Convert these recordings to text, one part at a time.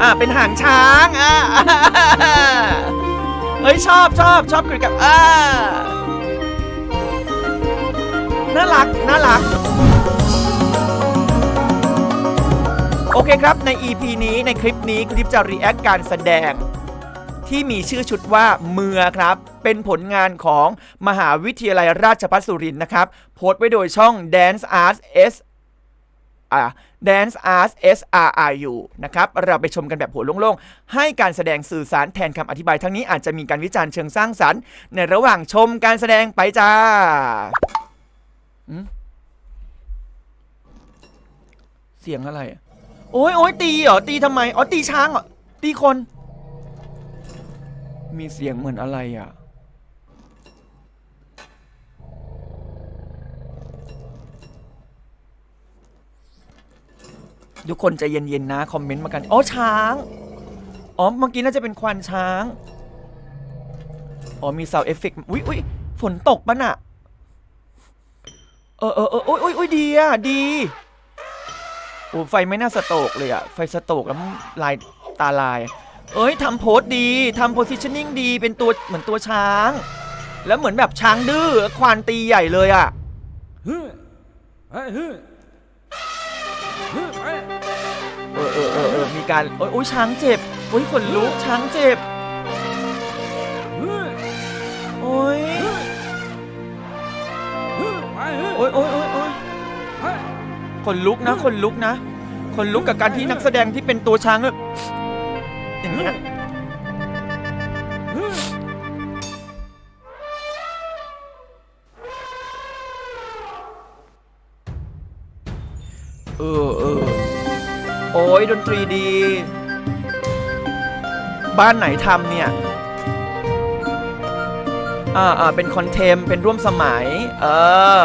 อ่าเป็นหางช้างอ่าเฮ้ยชอบชอบชอบคุยกับอ่าน่ารักน่ารัก โอเคครับใน EP นี้ในคลิปนี้คลิปจะรีแอคการแสดง ที่มีชื่อชุดว่าเมือครับ เป็นผลงานของมหาวิทยาลัยราชภัฏสุรินทร์นะครับ โพสต์ไว้โดยช่อง Dance Arts S อ่า Dance Arts S R R U นะครับ เราไปชมกันแบบหัวโล่งๆ ให้การแสดงสื่อสารแทนคำอธิบายทั้งนี้อาจจะมีการวิจารณ์เชิงสร้างสรรค์ ในระหว่างชมการแสดงไปจ้าเสียงอะไรอะโอ้ยโอ้ยตีเหรอ ตีทำไม อ๋อ ตีช้างเหรอ ตีคน มีเสียงเหมือนอะไรอะ ทุกคนใจเย็นๆนะ คอมเมนต์มากัน อ๋อ ช้าง อ๋อ เมื่อกี้น่าจะเป็นควานช้าง อ๋อ มี sound effect อุ้ยอุ้ยฝนตกปะน่ะ เออเออเอออุ้ยอุ้ยอุ้ยดีอะ ดี โอ้ไฟไม่น่าสโตกเลยอะ ไฟสโตกแล้วลายตาลาย เอ้ยทำโพสดีทำโพสิชันนิ่งดี เป็นตัวเหมือนตัวช้าง แล้วเหมือนแบบช้างดื้อควานตีใหญ่เลยอะ เฮ้ยฮึฮึ อเออเออมีการโอ้ยโอ้ยช้างเจ็บ โอ้ยขนลุกช้างเจ็บ โอ้ย โอ้ยโอ้ยโอ้ยโอ้ยขนลุกนะขนลุกนะขนลุกกับการที่นักแสดงที่เป็นตัวช้างแบบอย่างเงี้ยเออเออ โอ้ยดนตรีดี บ้านไหนทำเนี่ยอ่าอ่าเป็นคอนเทมเป็นร่วมสมัย เออ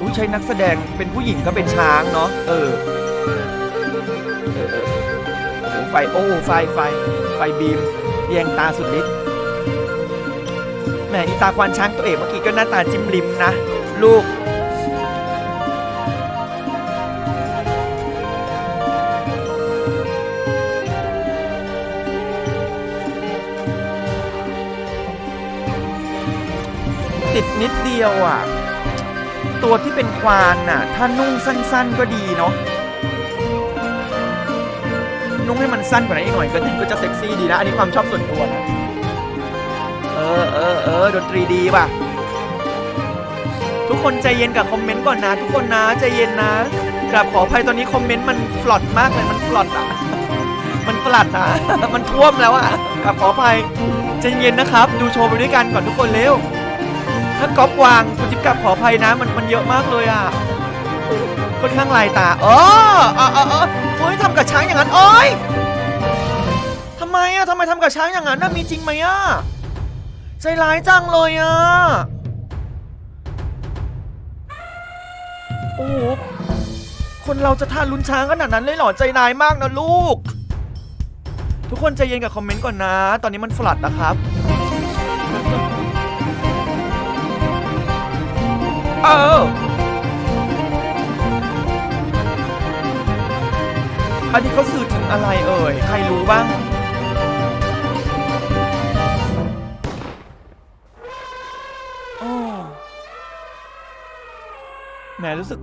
อู้ใช้นักแสดงเป็นผู้หญิงก็เป็นช้างเนาะเออเออ ฟโอ้ไฟไฟ ไฟบีมแยงตาสุดฤทธิ์แหมอีตาควานช้างตัวเอกเมื่อกี้ก็หน้าตาจิ้มลิมนะ ลูก ติดนิดเดียวอะ ตัวที่เป็นควานน่ะ ถ้านุ่งสั้นๆก็ดีเนาะ นุ่งให้มันสั้นกว่านั้อีกหน่อยก็ก็จะเซ็กซี่ดีนะ อันนี้ความชอบส่วนตัวนะ เออเออเออดนตรีดีว่ะ ทุกคนใจเย็นกับคอมเมนต์ก่อนนะ ทุกคนนะใจเย็นนะกราบขออภัยตอนนี้คอมเมนต์มันฟลอตมากเลยมันฟลอตอะ มันฟลัดอะมันท่วมแล้วอะกราบขออภัยใจเย็นนะครับ ดูโชว์ไปด้วยกันก่อนทุกคนเร็วถ้าก๊อปวางคุณจิ๊บกลับขออภัยนะ มันมันเยอะมากเลยอะ ค่อนข้างลายตาอ๋อเออเออเออโอ้ยทำกับช้างอย่างนั้นโอ้ยทำไมอะทำไมทำกับช้างอย่างนั้นน่ะมีจริงไหมอะใจร้ายจังเลยอะโอ้โหคนเราจะทาลุ้นช้างขนาดนั้นเลยเหรอใจร้ายมากนะลูก ทุกคนใจเย็นกับคอมเมนต์ก่อนนะ ตอนนี้มันฟลัดนะครับเออ อันนี้เขาสื่อถึงอะไรเอ่ย ใครรู้บ้าง โอ้แหมรู้สึก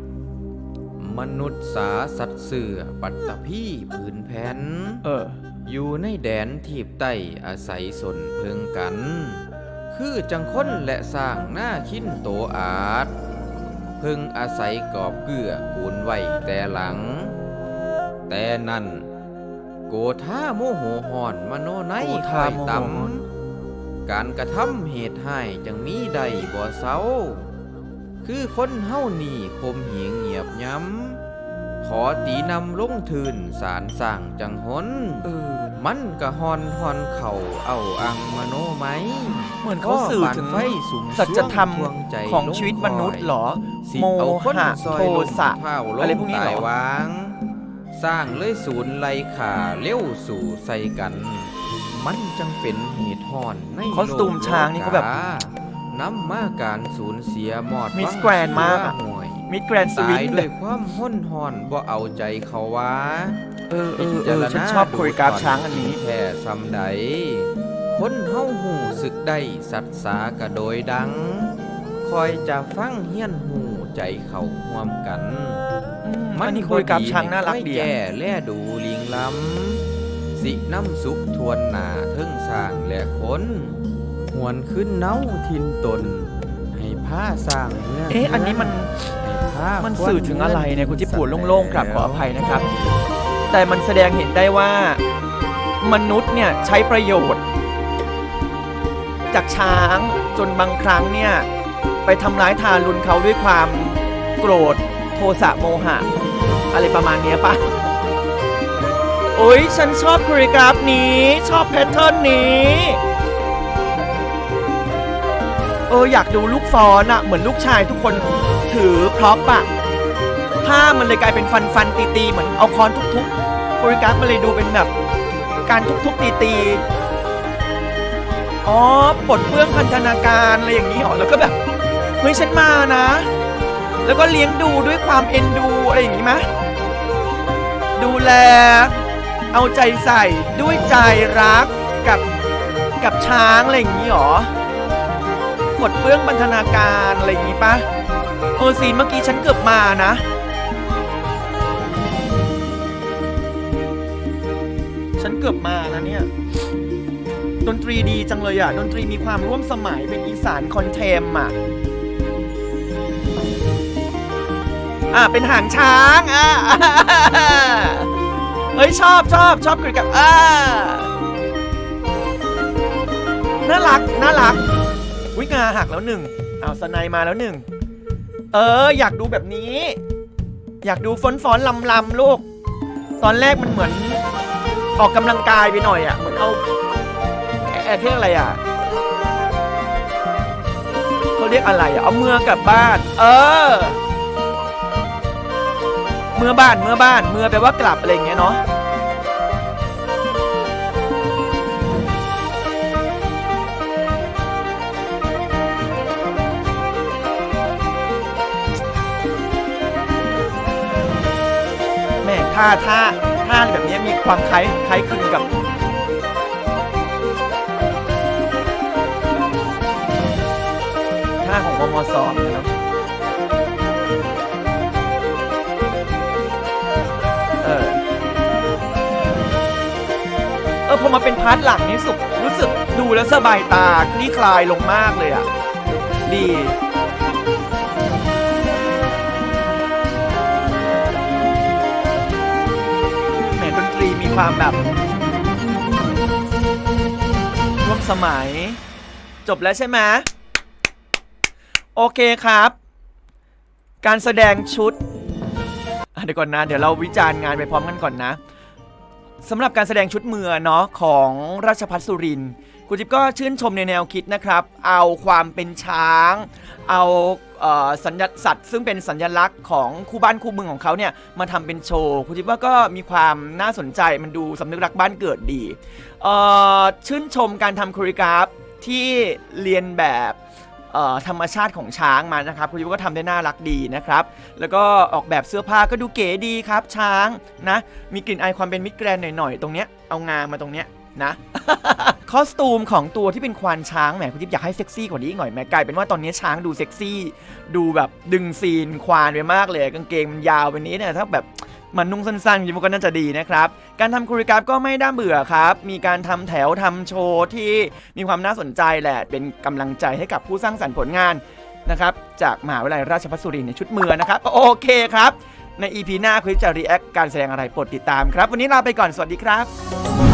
มนุษย์สาสัตว์เสือปัตตภีผืนแผ่นเออ อยู่ในแดนทีบใต้อาศัยสนเพิงกัน คือจังค้นและสร้างหน้าคินโตอาจเพึงอาศัยกอบเกื้อกูลไว้แต่หลัง แต่นั่นโกธาโมโหหอนมโนไนโกธาคายโมโหตฮ้อนำการกระทำเหตุให้จังมีใดบ่เศร้าคือคนเฮานี่คมเหงเงียบย้ำ ขอตีนำลงทืนสารสั่งจังหนเออมันกะฮอนฮอนเข่าเอาอังมโนไหม เหมือนเขาสื่อถึงไฟสูงสัจธรรมทวงใจของชีวิตมนุษย์เหรอสิโมเอาคนหะซอยโทลงสะเผาลงอะไรพวกนี้เหรอตายวาง สร้างเลยศูนย์ไล่ขาเลี้ยวสู่ใส่กันบมันจังเป็นเหตุห่อนในคอสตูมช้างนี่เขาแบบนำมาการสูญเสียหมอดมิสวังแกรนด์มากอะ ห่วยมิดแกรนสวิตายงด้วยความห้นหอนบ่เอาใจเขาว่าเออเออเออฉันชอบโคริกราฟช้างอันนี้ แท่ซำใด คนเฮาหูสึกได้สัตสากะโดยดัง คอยจะฟังเฮียนหูใจเขาห่วมกัน อันนี้คุยกับช้างน่ารักดีให้อะแก่แลดูลิงลำสิน้ำสุขทวนหนาเทิงสร้างและคนหวนขึ้นเน้าทินตน ให้ผ้าสร้างเมืองเอ๊ะ อันนี้มัน ให้ผ้ามันคสื่อถึงอะไรเนี่ยคุณที่ปูดโล่งๆกลับขออภัยนะครับ แต่มันแสดงเห็นได้ว่า มนุษย์เนี่ยใช้ประโยชน์ จากช้างจนบางครั้งเนี่ย ไปทำร้ายทารุณเขาด้วยความโกรธโทสะโมหะ อะไรประมาณนี้ปะโอ้ยฉันชอบคริกราฟนี้ ชอบแพทเทิร์นนี้ เอออยากดูลูกฟอนอะเหมือนลูกชายทุกคนถือพร็อพอะผ้ามันเลยกลายเป็นฟันฟันตีตีเหมือนเอาค้อนทุบๆโคริกราฟมันเลยดูเป็นแบบ การทุบๆตีตีอ๋อปลดเปลื้องพันธนาการอะไรอย่างนี้เหรอแล้วก็แบบเฮ้ยฉันมานะ แล้วก็เลี้ยงดูด้วยความเอ็นดูอะไรอย่างนี้ไหมดูแล เอาใจใส่ด้วยใจรักกับกับช้างอะไรอย่างนี้หรอหมดเปลื้องบรรณาการอะไรอย่างงี้ปะเออซีนเมื่อกี้ฉันเกือบมานะฉันเกือบมานะเนี่ย ดนตรีดีจังเลยอะ ดนตรีมีความร่วมสมัยเป็นอีสานคอนเทมอะ อะเป็นหางช้างอะเฮ้ยชอบชอบชอบกริกับอ่าน่ารักน่ารักวิงาหักแล้วหนึ่งเอาวสไนมาแล้วหนึ่งเออ อยากดูแบบนี้ อยากดูฟ้อนฟ้อนลำลำลูก ตอนแรกมันเหมือนออกกำลังกายไปหน่อยอะ่ะเหมือนเอาแอร์เรียกอะไรอะ่ะเขาเรียกอะไรอะ่ะเอาเมื่อกลับบ้าน เออ เมื่อบ้านเมื่อบ้านเมื่อแปลว่ากลับอะไรอย่างเงี้ยเนาะแม่ท่าท่าท่าแบบนี้มีความคล้ายคล้ายคลึงกับท่าของมมสองนะ ออพอมาเป็นพาร์ทหลังนี้สุกรู้สึกดูแล้วสบายตาคลี่คลายลงมากเลยอะ ดีแหมดนตรีมีความแบบร่วมสมัย จบแล้วใช่ไหมโอเคครับ การแสดงชุดเดี๋ยวก่อนนะ เดี๋ยวเราวิจารณ์งานไปพร้อมกันก่อนนะ สำหรับการแสดงชุดเมือเนาะของราชพัฒสุรินทร์คุณจิ๊บก็ชื่นชมในแนวคิดนะครับ เอาความเป็นช้าง เอาเอ่อสัญญาสัตว์ซึ่งเป็นสัญลักษณ์ของคู่บ้านคู่เมืองของเขาเนี่ยมาทำเป็นโชว์คุณจิ๊บว่าก็มีความน่าสนใจมันดูสำนึกรักบ้านเกิดดีเอ่อชื่นชมการทำโคริกราฟที่เรียนแบบ ธรรมชาติของช้างมานะครับคุณจิ๊บก็ทำได้น่ารักดีนะครับ แล้วก็ออกแบบเสื้อผ้าก็ดูเก๋ดีครับช้างนะ มีกลิ่นอายความเป็นมิตรแกรนหน่อยๆ ตรงเนี้ยเอางามาตรงเนี้ยนะคอสตูมของตัวที่เป็นควานช้างแหมคุณทิพย์อยากให้เซ็กซี่กว่านี้อีกหน่อยแหมกลายเป็นว่าตอนนี้ช้างดูเซ็กซี่ ดูแบบดึงซีนควานไปมากเลยกางเกงมันยาวไปนี้เนี่ยถ้าแบบ มันนุ่งสั้นๆยิมก็น่าจะดีนะครับ การทำคุริกราฟก็ไม่ด่าเบื่อครับ มีการทำแถวทำโชว์ที่มีความน่าสนใจแหละ เป็นกำลังใจให้กับผู้สร้างสรรค์ผลงานนะครับจากมหาวิทยาลัยราชภัฏสุรินทร์ในชุดเมือนะครับ โอเคครับ ใน EP หน้าคุยจะรีแอคการแสดงอะไรโปรดติดตามครับ วันนี้ลาไปก่อนสวัสดีครับ